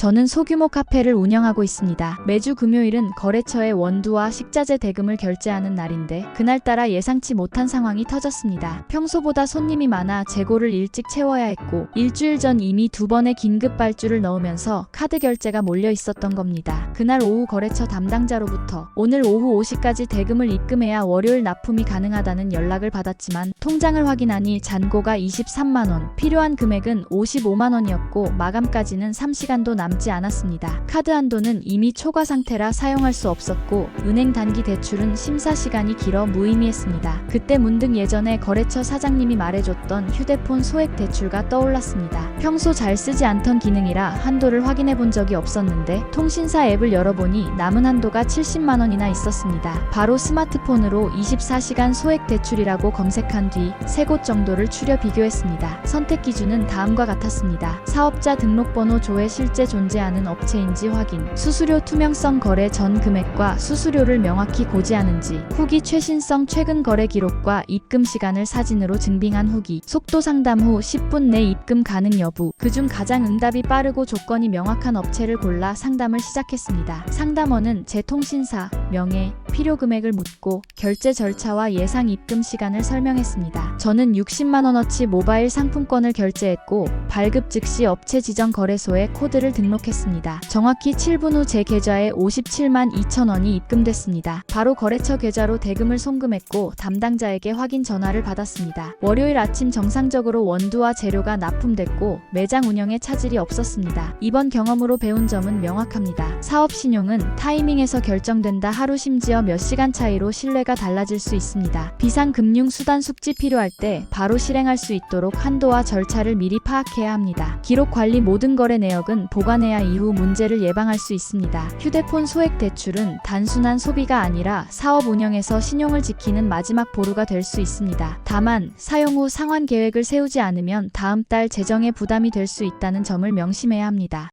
저는 소규모 카페를 운영하고 있습니다. 매주 금요일은 거래처에 원두와 식자재 대금을 결제하는 날인데 그날따라 예상치 못한 상황이 터졌습니다. 평소보다 손님이 많아 재고를 일찍 채워야 했고 일주일 전 이미 두 번의 긴급 발주를 넣으면서 카드 결제가 몰려 있었던 겁니다. 그날 오후 거래처 담당자로부터 오늘 오후 5시까지 대금을 입금해야 월요일 납품이 가능하다는 연락을 받았지만 통장을 확인하니 잔고가 23만 원, 필요한 금액은 55만 원이었고 마감까지는 3시간도 남지 않았습니다. 카드 한도는 이미 초과 상태라 사용할 수 없었고 은행 단기 대출은 심사 시간이 길어 무의미했습니다. 그때 문득 예전에 거래처 사장님이 말해줬던 휴대폰 소액 대출가 떠올랐습니다. 평소 잘 쓰지 않던 기능이라 한도를 확인해 본 적이 없었는데 통신사 앱을 열어보니 남은 한도가 70만 원이나 있었습니다. 바로 스마트폰으로 24시간 소액 대출이라고 검색한 뒤 세 곳 정도를 추려 비교했습니다. 선택 기준은 다음과 같았습니다. 사업자 등록번호 조에 실제 존재 하는 업체인지 확인, 수수료 투명성 거래 전 금액과 수수료를 명확히 고지하는지, 후기 최신성 최근 거래 기록과 입금 시간을 사진으로 증빙한 후기, 속도 상담 후 10분 내 입금 가능 여부, 그중 가장 응답이 빠르고 조건이 명확한 업체를 골라 상담을 시작했습니다. 상담원은 제 통신사, 명예, 필요 금액을 묻고 결제 절차와 예상 입금 시간을 설명했습니다. 저는 60만 원어치 모바일 상품권을 결제했고 발급 즉시 업체 지정 거래소에 코드를 등록했습니다. 정확히 7분 후 제 계좌에 57만 2천 원이 입금됐습니다. 바로 거래처 계좌로 대금을 송금했고 담당자에게 확인 전화를 받았습니다. 월요일 아침 정상적으로 원두와 재료가 납품됐고 매장 운영에 차질이 없었습니다. 이번 경험으로 배운 점은 명확합니다. 사업 신용은 타이밍에서 결정된다 하루 심지어 몇 시간 차이로 신뢰가 달라질 수 있습니다. 비상금융 수단 숙지 필요할 때 바로 실행할 수 있도록 한도와 절차를 미리 파악 해야 합니다. 기록 관리 모든 거래 내역은 보관해야 이후 문제를 예방할 수 있습니다. 휴대폰 소액 대출은 단순한 소비가 아니라 사업 운영에서 신용을 지키는 마지막 보루가 될 수 있습니다. 다만 사용 후 상환 계획을 세우지 않으면 다음 달 재정에 부담이 될 수 있다는 점을 명심해야 합니다.